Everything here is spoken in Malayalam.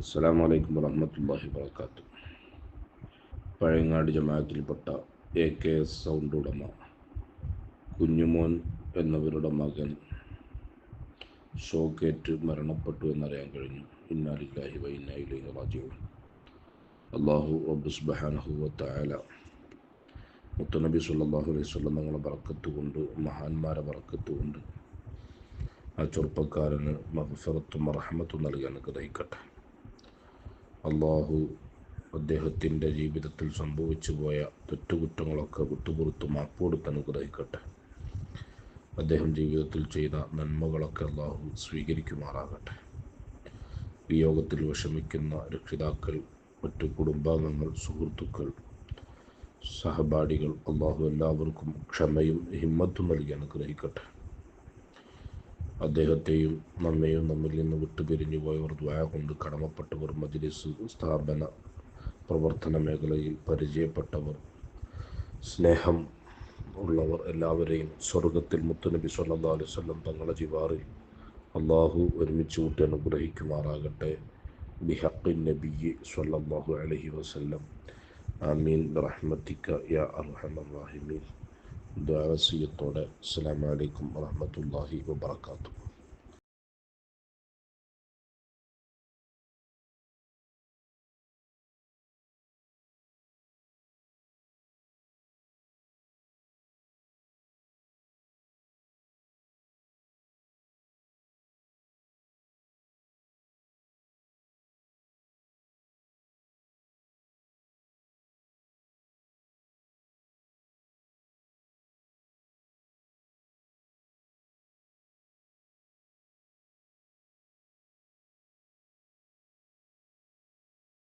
അസ്സാം വലൈക്കും വരഹമുല്ലാഹി വാത്തു പഴയങ്ങാട് ജമാഅത്തിൽപ്പെട്ട എ കെ എസ് സൗണ്ട് ഉടമ കുഞ്ഞുമോൻ എന്നവരുടെ മകൻ ഷോക്കേറ്റ് മരണപ്പെട്ടു എന്നറിയാൻ കഴിഞ്ഞു. ഇന്നാലില്ലാഹി വൈന്നായിലി റാജിഊൻ. അള്ളാഹു അബ്ബുസ്ബഹാനഹുവത്തായ മുത്തനബി സുല്ലാഹു അലൈഹി സ്വല്ലം തങ്ങളെ ബറക്കത്ത് കൊണ്ട് മഹാന്മാരെ ബറക്കത്ത് കൊണ്ട് ആ ചെറുപ്പക്കാരന് മഹഫറത്തും റഹമത്തും നൽകാനൊക്കെ അനുഗ്രഹിക്കട്ടെ. അള്ളാഹു അദ്ദേഹത്തിന്റെ ജീവിതത്തിൽ സംഭവിച്ചു പോയ തെറ്റുകുറ്റങ്ങളൊക്കെ വിട്ടുപുറത്ത് മാപ്പോടുത്ത് അനുഗ്രഹിക്കട്ടെ. അദ്ദേഹം ജീവിതത്തിൽ ചെയ്ത നന്മകളൊക്കെ അള്ളാഹു സ്വീകരിക്കുമാറാകട്ടെ. വിയോഗത്തിൽ വിഷമിക്കുന്ന രക്ഷിതാക്കൾ മറ്റു കുടുംബാംഗങ്ങൾ സുഹൃത്തുക്കൾ സഹപാഠികൾ അള്ളാഹു എല്ലാവർക്കും ക്ഷമയും ഹിമ്മത്തും നൽകി അനുഗ്രഹിക്കട്ടെ. അദ്ദേഹത്തെയും നമ്മെയും നമ്മിൽ നിന്ന് വിട്ടുപിരിഞ്ഞു പോയവർ ദ്വായ കൊണ്ട് കടമപ്പെട്ടവർ മജിലിസ് സ്ഥാപന പ്രവർത്തന മേഖലയിൽ പരിചയപ്പെട്ടവർ സ്നേഹം ഉള്ളവർ എല്ലാവരെയും സ്വർഗത്തിൽ മുത്തുനബി സല്ലാ വസല്ലം തങ്ങളുടെ ജിവാറിൽ അള്ളാഹു ഒരുമിച്ച് കൂട്ടി അനുഗ്രഹിക്കുമാറാകട്ടെ. ബിഹഖി നബി സല്ലല്ലാഹു അലൈഹി വസല്ലം. ആമീൻ. റഹ്മത്തിക്ക യാ അർഹമർ റാഹിമീൻ. ദ്വാവസീയത്തോടെ അസ്സലാമു അലൈക്കും വാഹമത്തല്ലാഹി വബറകാതുഹു.